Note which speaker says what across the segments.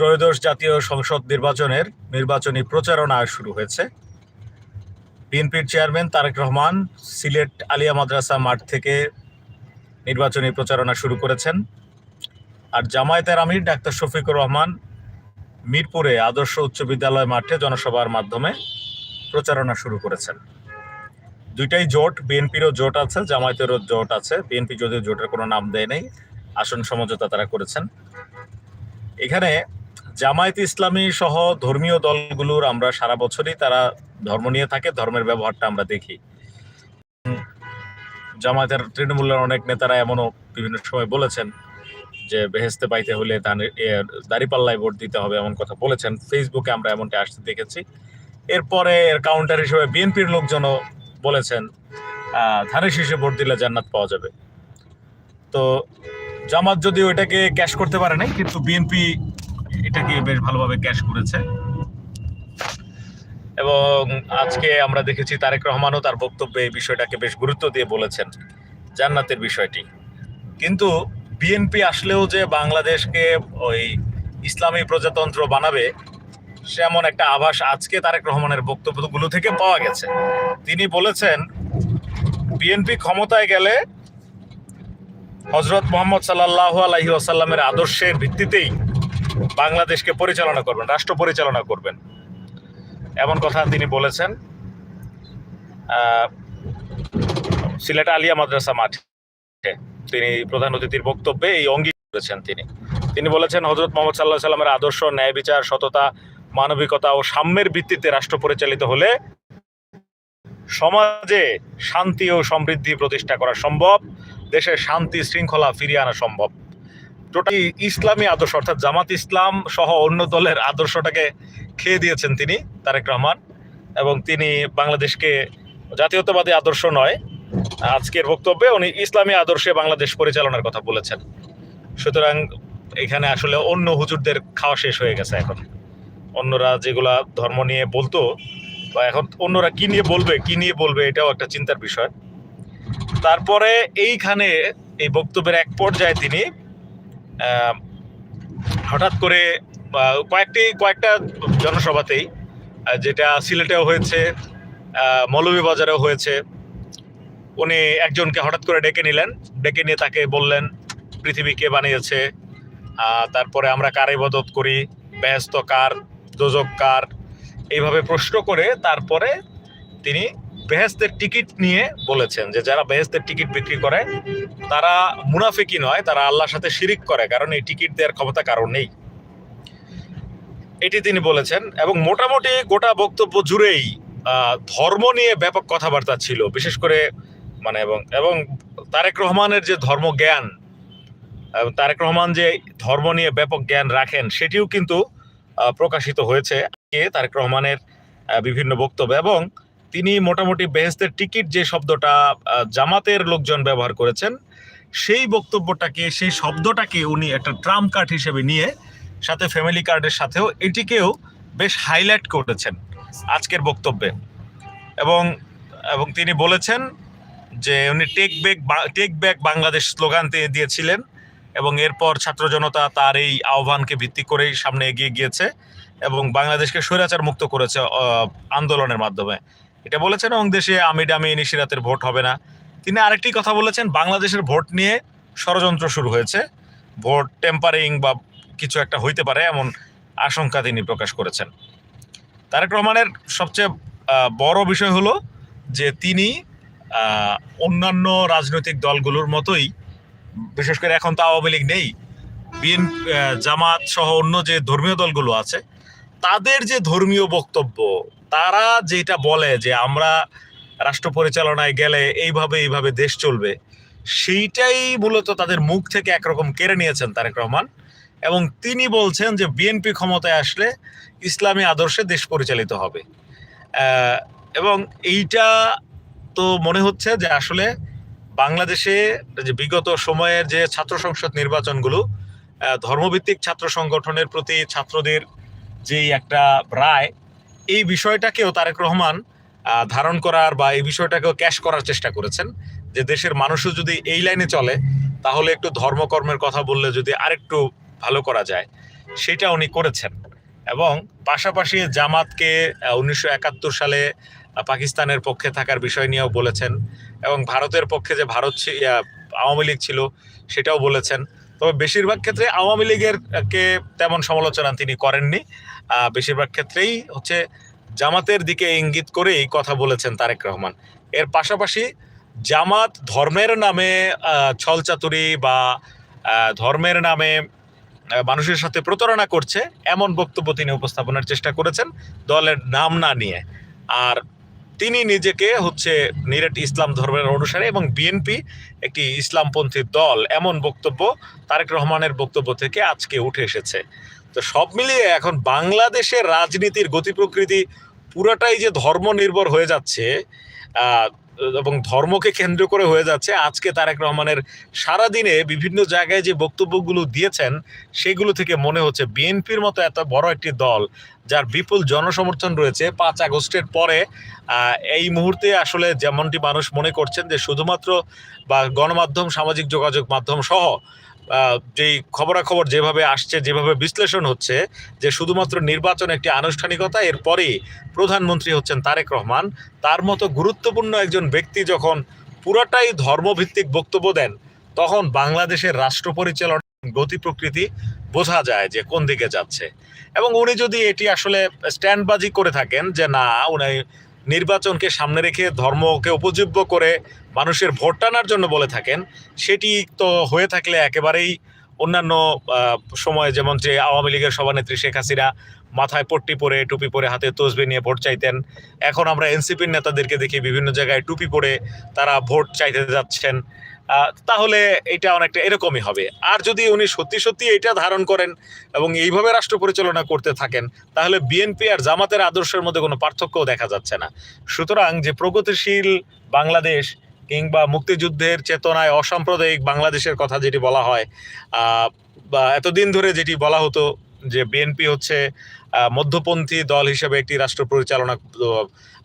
Speaker 1: ত্রয়োদশ জাতীয় সংসদ নির্বাচনের নির্বাচনী প্রচারণা শুরু হয়েছে। বিএনপির চেয়ারম্যান তারেক রহমান সিলেট আলিয়া মাদ্রাসা মাঠ থেকে নির্বাচনী প্রচারণা শুরু করেছেন। আর জামায়াতের আমির ডাক্তার শফিকুর রহমান মিরপুরে আদর্শ উচ্চ বিদ্যালয় মাঠে জনসভার মাধ্যমে প্রচারণা শুরু করেছেন। দুইটাই জোট, বিএনপিরও জোট আছে, জামায়াতেরও জোট আছে। বিএনপি যদিও জোটের কোনো নাম দেয় নেই, আসন সমঝোতা তারা করেছেন। এখানে জামায়াত ইসলামী সহ ধর্মীয় দলগুলোর আমরা সারা বছরই তারা ধর্ম নিয়ে থাকে, ধর্মের ব্যবহারটা আমরা দেখি। জামায়াতের তৃণমূলের অনেক নেতারা এমনও বিভিন্ন সময় বলেছেন যে বেহেস্তে পাইতে হলে দাঁড়িপাল্লায় ভোট দিতে হবে এমন কথা বলেছেন। ফেসবুকে আমরা এমনটা আসতে দেখেছি। এরপরে এর কাউন্টার হিসেবে বিএনপির লোকজনও বলেছেন ধানের শীষে ভোট দিলে জান্নাত পাওয়া যাবে। তো জামাত যদি ওইটাকে ক্যাশ করতে পারে নাই, কিন্তু বিএনপি এটাকে বেশ ভালোভাবে ক্যাশ করেছে। এবং আজকে আমরা দেখেছি তারেক রহমানও তার বক্তব্যে এই বিষয়টাকে বেশ গুরুত্ব দিয়ে বলেছেন, জান্নাতের বিষয়টি। কিন্তু বিএনপি আসলেও যে বাংলাদেশকে ওই ইসলামী প্রজাতন্ত্র বানাবে সে এমন একটা আভাস আজকে তারেক রহমানের বক্তব্যগুলো থেকে পাওয়া গেছে। তিনি বলেছেন বিএনপি ক্ষমতায় গেলে হজরত মোহাম্মদ সাল্লাহ আলহি আসাল্লামের আদর্শের ভিত্তিতেই বাংলাদেশকে পরিচালনা করবেন, রাষ্ট্র পরিচালনা করবেন। এমন কথা তিনি বলেছেন সিলেট আলিয়া মাদ্রাসা মাঠে তিনি প্রধান অতিথির বক্তব্যে এই অঙ্গীকার করেছেন তিনি। তিনি বলেছেন হজরত মোহাম্মদ সাল্লাহ সাল্লামের আদর্শ, ন্যায় বিচার, সততা, মানবিকতা ও সাম্যের ভিত্তিতে রাষ্ট্র পরিচালিত হলে সমাজে শান্তি ও সমৃদ্ধি প্রতিষ্ঠা করা সম্ভব, দেশে শান্তি শৃঙ্খলা ফিরিয়ে আনা সম্ভব। টোটাল ইসলামী আদর্শ, অর্থাৎ জামাত ইসলাম সহ অন্য দলের আদর্শটাকে খেয়ে দিয়েছেন তিনি, তারেক রহমান, এবং তিনি বাংলাদেশকে জাতীয়তাবাদী আদর্শ নয়। আজকের বক্তব্যে উনি ইসলামী আদর্শে বাংলাদেশ পরিচালনার কথা বলেছেন। সুতরাং এখানে আসলে অন্য হুজুরদের খাওয়া শেষ হয়ে গেছে এখন। অন্যরা যেগুলা ধর্ম নিয়ে বলতো, বা এখন অন্যরা কি নিয়ে বলবে, কি নিয়ে বলবে, এটাও একটা চিন্তার বিষয়। তারপরে এইখানে এই বক্তব্যের এক পর্যায়ে তিনি হঠাৎ করে কয়েকটি, কয়েকটা জনসভাতেই যেটা সিলেটেও হয়েছে মৌলভীবাজারেও হয়েছে, উনি একজনকে হঠাৎ করে ডেকে নিলেন। ডেকে নিয়ে তাকে বললেন, পৃথিবী কে বানিয়েছে? তারপরে আমরা কার ইবাদত করি? ব্যস্ত কার? দোজক কার? এইভাবে প্রশ্ন করে তারপরে তিনি বেহেস্তের টিকিট নিয়ে বলেছেন যে যারা বেহেস্তের টিকিট বিক্রি করে, তারা মুনাফিকি নয়, তারা আল্লাহর সাথে শিরিক করে, কারণ এই টিকিট দেওয়ার ক্ষমতা কারণ নেই। এটি তিনি বলেছেন, এবং মোটামুটি গোটা বক্তব্য জুড়েই ধর্ম নিয়ে ব্যাপক কথাবার্তা ছিল, বিশেষ করে মানে এবং এবং তারেক রহমানের যে ধর্ম জ্ঞান তারেক রহমান যে ধর্ম নিয়ে ব্যাপক জ্ঞান রাখেন, সেটিও কিন্তু প্রকাশিত হয়েছে। তারেক রহমানের বিভিন্ন বক্তব্য এবং তিনি মোটামুটি বেহেস্তের টিকিট যে শব্দটা জামাতের লোকজন ব্যবহার করেছেন, সেই বক্তব্যটাকে, সেই শব্দটাকে উনি একটা ট্রাম কার্ড হিসেবে নিয়ে সাথে ফ্যামিলি কার্ডের সাথেও এটিকেও বেশ হাইলাইট করেছেন আজকের বক্তব্যে। এবং এবং তিনি বলেছেন যে উনি take back take back Bangladesh slogan দিয়েছিলেন এবং এরপর ছাত্র জনতা তার এই আহ্বানকে ভিত্তি করেই সামনে এগিয়ে গিয়েছে এবং বাংলাদেশকে স্বৈরাচার মুক্ত করেছে আন্দোলনের মাধ্যমে। এটা বলেছেন এবং দেশে আমি ডামি নিশিরাতের ভোট হবে না। তিনি আরেকটি কথা বলেছেন, বাংলাদেশের ভোট নিয়ে ষড়যন্ত্র শুরু হয়েছে। ভোট টেম্পারিং বা কিছু একটা হইতে পারে এমন আশঙ্কা তিনি প্রকাশ করেছেন। তারেক রহমানের সবচেয়ে বড় বিষয় হলো যে তিনি অন্যান্য রাজনৈতিক দলগুলোর মতোই, বিশেষ করে এখন তো আওয়ামী লীগ নেই, বিএন জামাত সহ অন্য যে ধর্মীয় দলগুলো আছে, তাদের যে ধর্মীয় বক্তব্য তারা যেটা বলে যে আমরা রাষ্ট্র পরিচালনায় গেলে এইভাবে এইভাবে দেশ চলবে, সেইটাই মূলত তাদের মুখ থেকে একরকম কেড়ে নিয়েছেন তারেক রহমান। এবং তিনি বলছেন যে বিএনপি ক্ষমতায় আসলে ইসলামী আদর্শে দেশ পরিচালিত হবে। এবং এইটা তো মনে হচ্ছে যে আসলে বাংলাদেশে যে বিগত সময়ের যে ছাত্র সংসদ নির্বাচনগুলো ধর্মভিত্তিক ছাত্র সংগঠনের প্রতি ছাত্রদের যেই একটা রায় এই বিষয়টাকেও তারেক রহমান ধারণ করার বা এই বিষয়টাকেও ক্যাশ করার চেষ্টা করেছেন যে দেশের মানুষও যদি এই লাইনে চলে, তাহলে একটু ধর্মকর্মের কথা বললে যদি আরেকটু ভালো করা যায়। সেটা উনি করেছেন এবং পাশাপাশি জামাতকে উনিশশো একাত্তর সালে পাকিস্তানের পক্ষে থাকার বিষয় নিয়েও বলেছেন এবং ভারতের পক্ষে যে ভারত আওয়ামী লীগ ছিল সেটাও বলেছেন। তবে বেশিরভাগ ক্ষেত্রে আওয়ামী লীগের কে তেমন সমালোচনা তিনি করেননি। বেশিরভাগ ক্ষেত্রেই হচ্ছে জামাতের দিকে ইঙ্গিত করেই কথা বলেছেন তারেক রহমান। এর পাশাপাশি জামাত ধর্মের নামে ছলচাতুরি বা ধর্মের নামে মানুষের সাথে প্রতারণা করছে, এমন বক্তব্য তিনি উপস্থাপনের চেষ্টা করেছেন দলের নাম না নিয়ে। আর তিনি নিজেকে হচ্ছে নিরেট ইসলাম ধর্মের অনুসারে এবং বিএনপি একটি ইসলামপন্থী দল এমন বক্তব্য তারেক রহমানের বক্তব্য থেকে আজকে উঠে এসেছে। তো সব মিলিয়ে এখন বাংলাদেশের রাজনীতির গতি প্রকৃতি পুরাটাই যে ধর্ম নির্ভর হয়ে যাচ্ছে এবং ধর্মকে কেন্দ্র করে হয়ে যাচ্ছে। আজকে তারেক রহমানের সারাদিনে বিভিন্ন জায়গায় যে বক্তব্যগুলো দিয়েছেন, সেগুলো থেকে মনে হচ্ছে বিএনপির মতো এত বড় একটি দল, যার বিপুল জনসমর্থন রয়েছে, পাঁচ আগস্টের পরে এই মুহূর্তে আসলে যেমনটি মানুষ মনে করছেন যে শুধুমাত্র বা গণমাধ্যম, সামাজিক যোগাযোগ মাধ্যম সহ যেই খবরাখবর যেভাবে আসছে, যেভাবে বিশ্লেষণ হচ্ছে, যে শুধুমাত্র নির্বাচন একটি আনুষ্ঠানিকতা, এরপরেই প্রধানমন্ত্রী হচ্ছেন তারেক রহমান। তার মতো গুরুত্বপূর্ণ একজন ব্যক্তি যখন পুরাটাই ধর্মভিত্তিক বক্তব্য দেন, তখন বাংলাদেশের রাষ্ট্র পরিচালনার গতি প্রকৃতি বোঝা যায় যে কোন দিকে যাচ্ছে। এবং উনি যদি এটি আসলে স্ট্যান্ডবাজি করে থাকেন যে না, উনি নির্বাচনকে সামনে রেখে ধর্মকে উপজীব্য করে মানুষের ভোট টানার জন্য বলে থাকেন, সেটি তো হয়ে থাকলে একেবারেই অন্যান্য সময়ে যেমন যে আওয়ামী লীগের সভানেত্রী শেখ হাসিনা মাথায় পট্টি পরে, টুপি পরে হাতে তসবি নিয়ে ভোট চাইতেন, এখন আমরা এনসিপির নেতাদেরকে দেখি বিভিন্ন জায়গায় টুপি পরে তারা ভোট চাইতে যাচ্ছেন। তাহলে এটা অনেকটা এরকমই হবে। আর যদি উনি সত্যি সত্যি এটা ধারণ করেন এবং এইভাবে রাষ্ট্র পরিচালনা করতে থাকেন, তাহলে বিএনপি আর জামাতের আদর্শের মধ্যে কোনো পার্থক্যও দেখা যাচ্ছে না। সুতরাং যে প্রগতিশীল বাংলাদেশ কিংবা মুক্তিযুদ্ধের চেতনায় অসাম্প্রদায়িক বাংলাদেশের কথা যেটি বলা হয় বা এতদিন ধরে যেটি বলা হতো যে বিএনপি হচ্ছে মধ্যপন্থী দল হিসেবে একটি রাষ্ট্র পরিচালনা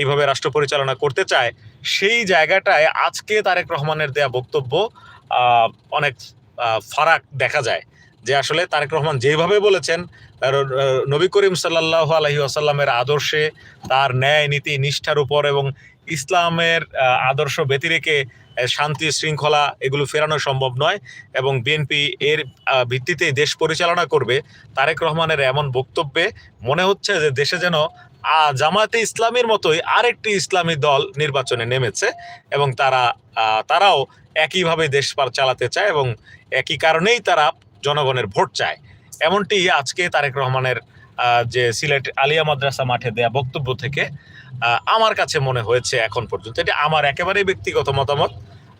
Speaker 1: এইভাবে রাষ্ট্র পরিচালনা করতে চায়, সেই জায়গাটায় আজকে তারেক রহমানের দেয়া বক্তব্য অনেক ফারাক দেখা যায়। যে আসলে তারেক রহমান যেভাবে বলেছেন নবী করিম সাল্লাহ আলহি আসাল্লামের আদর্শে তার ন্যায় নীতি নিষ্ঠার উপর এবং ইসলামের আদর্শ ব্যতিরেকে শান্তি শৃঙ্খলা এগুলো ফেরানো সম্ভব নয় এবং বিএনপি এর ভিত্তিতেই দেশ পরিচালনা করবে তারেক রহমানের এমন বক্তব্যে মনে হচ্ছে যে দেশে যেন জামাতে ইসলামের মতোই আরেকটি ইসলামী দল নির্বাচনে নেমেছে এবং তারা তারাও একইভাবে দেশ পার চালাতে চায় এবং একই কারণেই তারা জনগণের ভোট চায়। এমনটি আজকে তারেক রহমানের যে সিলেট আলিয়া মাদ্রাসা মাঠে দেয়া বক্তব্য থেকে আমার কাছে মনে হয়েছে এখন পর্যন্ত। এটা আমার একেবারেই ব্যক্তিগত মতামত।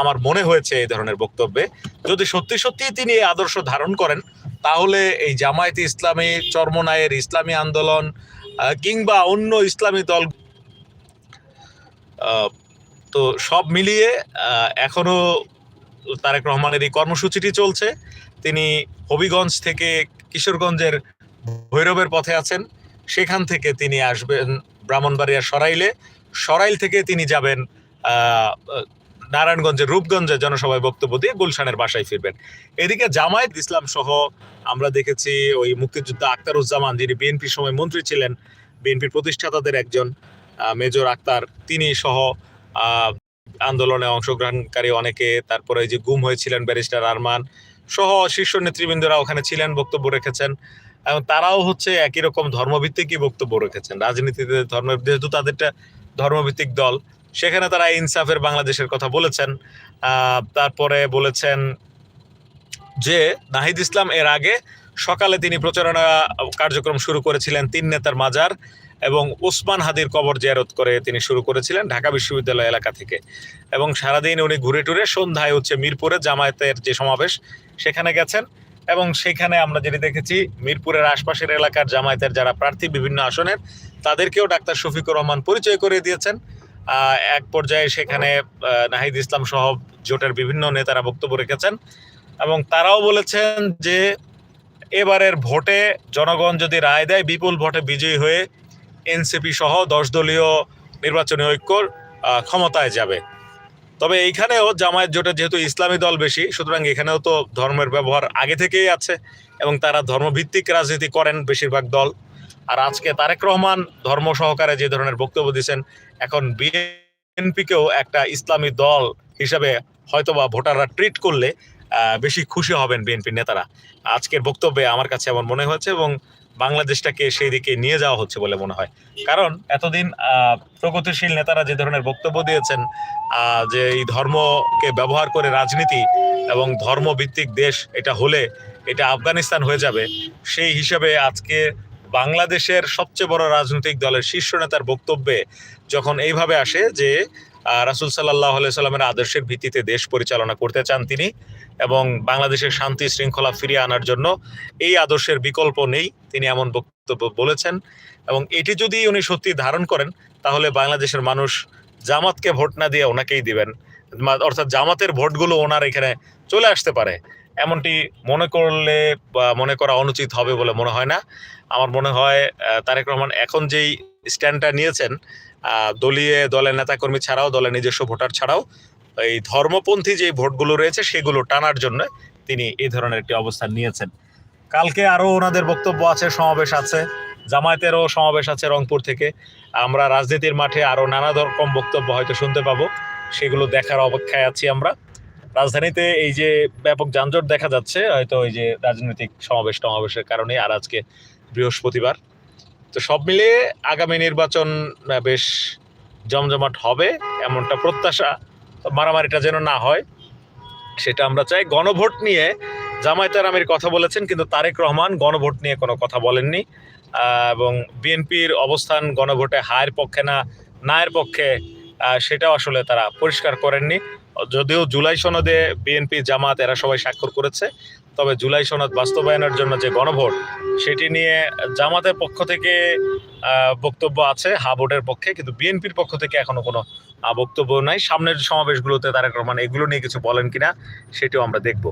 Speaker 1: আমার মনে হয়েছে এই ধরনের বক্তব্যে। যদি সত্যি সত্যি তিনি এই আদর্শ ধারণ করেন তাহলে এই জামায়াতে ইসলামী চর্মনায়ের ইসলামী আন্দোলন কিংবা অন্য ইসলামী দল তো সব মিলিয়ে আহ, এখনও তারেক রহমানের এই কর্মসূচিটি চলছে। তিনি হবিগঞ্জ থেকে কিশোরগঞ্জের ভৈরবের পথে আছেন। সেখান থেকে তিনি আসবেন ব্রাহ্মণবাড়িয়া সরাইলে। সরাইল থেকে তিনি যাবেন আহ, নারায়ণগঞ্জের রূপগঞ্জে জনসভায় বক্তব্য দিয়ে গুলশানের বাসায় ফিরবেন। এদিকে জামায়াত ইসলাম সহ আমরা দেখেছি ওই মুক্তিযোদ্ধা আক্তারুজ্জামান যিনি বিএনপির সময় মন্ত্রী ছিলেন বিএনপির প্রতিষ্ঠাতাদের একজন মেজর আক্তার তিনি সহ আন্দোলনে অংশগ্রহণকারী অনেকে তারপরে যে গুম হয়েছিলেন ব্যারিস্টার আরমান সহ শীর্ষ নেতৃবৃন্দরা ওখানে ছিলেন বক্তব্য রেখেছেন। এবং তারাও হচ্ছে একই রকম ধর্মভিত্তিকই বক্তব্য রেখেছেন। রাজনীতিতে ধর্ম যেহেতু তাদেরটা ধর্মভিত্তিক দল, সেখানে তারা ইনসাফের বাংলাদেশের কথা বলেছেন। তারপরে বলেছেন যে নাহিদ ইসলাম এর আগে সকালে তিনি প্রচারণা কার্যক্রম শুরু করেছিলেন তিন নেতার মাজার এবং ওসমান হাদির কবর জিয়ারত করে তিনি শুরু করেছিলেন ঢাকা বিশ্ববিদ্যালয় এলাকা থেকে। এবং সারাদিন উনি ঘুরে টুরে সন্ধ্যায় হচ্ছে মিরপুরে জামায়াতের যে সমাবেশ, সেখানে গেছেন। এবং সেখানে আমরা যেটি দেখেছি, মিরপুরের আশপাশের এলাকার জামায়াতের যারা প্রার্থী বিভিন্ন আসনের, তাদেরকেও ডাক্তার শফিকুর রহমান পরিচয় করে দিয়েছেন। এক পর্যায়ে সেখানে নাহিদ ইসলাম সহ জোটের বিভিন্ন নেতারা বক্তব্য রেখেছেন এবং তারাও বলেছেন যে, এবারের ভোটে জনগণ যদি রায় দেয়, বিপুল ভোটে বিজয়ী হয়ে এনসিপি সহ দশ দলীয় নির্বাচনী ঐক্য ক্ষমতায় যাবে। তবে এইখানেও জামায়াত জোটে যেহেতু ইসলামী দল বেশি, সুতরাং এখানেও তো ধর্মের ব্যবহার আগে থেকেই আছে এবং তারা ধর্মভিত্তিক রাজনীতি করেন বেশিরভাগ দল। আর আজকে তারেক রহমান ধর্ম সহকারে যে ধরনের বক্তব্য দিচ্ছেন এখন বিএনপিকেও একটা ইসলামী দল হিসাবে হয়তোবা ভোটাররা ট্রিট করলে বেশি খুশি হবেন বিএনপি নেতারা। আজকের বক্তব্যে আমার কাছে এমন মনে হয়েছে এবং বাংলাদেশটাকে সেই দিকে নিয়ে যাওয়া হচ্ছে বলে মনে হয়। কারণ এতদিন প্রগতিশীল নেতারা যে ধরনের বক্তব্য দিয়েছেন যে এই ধর্মকে ব্যবহার করে রাজনীতি এবং ধর্মভিত্তিক দেশ এটা হলে এটা আফগানিস্তান হয়ে যাবে, সেই হিসাবে আজকে বাংলাদেশের সবচেয়ে বড় রাজনৈতিক দলের শীর্ষ নেতার বক্তব্যে যখন এইভাবে আসে যে রাসূল সাল্লাহ সাল্লামের আদর্শের ভিত্তিতে দেশ পরিচালনা করতে চান তিনি এবং বাংলাদেশের শান্তি শৃঙ্খলা ফিরিয়ে আনার জন্য এই আদর্শের বিকল্প নেই, তিনি এমন বক্তব্য বলেছেন। এবং এটি যদি উনি সত্যি ধারণ করেন, তাহলে বাংলাদেশের মানুষ জামাতকে ভোট না দিয়ে ওনাকেই দিবেন। অর্থাৎ জামাতের ভোটগুলো ওনার এখানে চলে আসতে পারে। এমনটি মনে করলে মনে করা অনুচিত হবে বলে মনে হয় না। আমার মনে হয় তারেক রহমান এখন যেই স্ট্যান্ডটা নিয়েছেন দলীয় দলের নেতাকর্মী ছাড়াও দলের নিজস্ব ভোটার ছাড়াও এই ধর্মপন্থী যে ভোটগুলো রয়েছে সেগুলো টানার জন্য তিনি এই ধরনের একটি অবস্থান নিয়েছেন। কালকে আরও ওনাদের বক্তব্য আছে, সমাবেশ আছে, জামায়াতেরও সমাবেশ আছে রংপুর থেকে। আমরা রাজনীতির মাঠে আরও নানা রকম বক্তব্য হয়তো শুনতে পাবো, সেগুলো দেখার অপেক্ষায় আছি আমরা। রাজধানীতে এই যে ব্যাপক যানজট দেখা যাচ্ছে, হয়তো ওই যে রাজনৈতিক সমাবেশ টমাবেশের কারণে আর আজকে বৃহস্পতিবার। তো সব মিলিয়ে আগামী নির্বাচন বেশ জমজমাট হবে, এমনটা প্রত্যাশা মারামারিটা যেন না হয়, সেটা আমরা চাই। গণভোট নিয়ে জামায়াতের আমির কথা বলেছেন, কিন্তু তারেক রহমান গণভোট নিয়ে কোনো কথা বলেননি। এবং বিএনপির অবস্থান গণভোটে হায়ের পক্ষে না, নায়ের পক্ষে সেটাও আসলে তারা পরিষ্কার করেননি। যদিও জুলাই সনদে বিএনপি জামাত এরা সবাই স্বাক্ষর করেছে, তবে জুলাই সনদ বাস্তবায়নের জন্য যে গণভোট, সেটি নিয়ে জামাতের পক্ষ থেকে বক্তব্য আছে, হা ভোটের পক্ষে, কিন্তু বিএনপির পক্ষ থেকে এখনও কোনো বক্তব্য নাই। সামনের সমাবেশগুলোতে তারেক রহমান এগুলো নিয়ে কিছু বলেন কিনা সেটিও আমরা দেখব।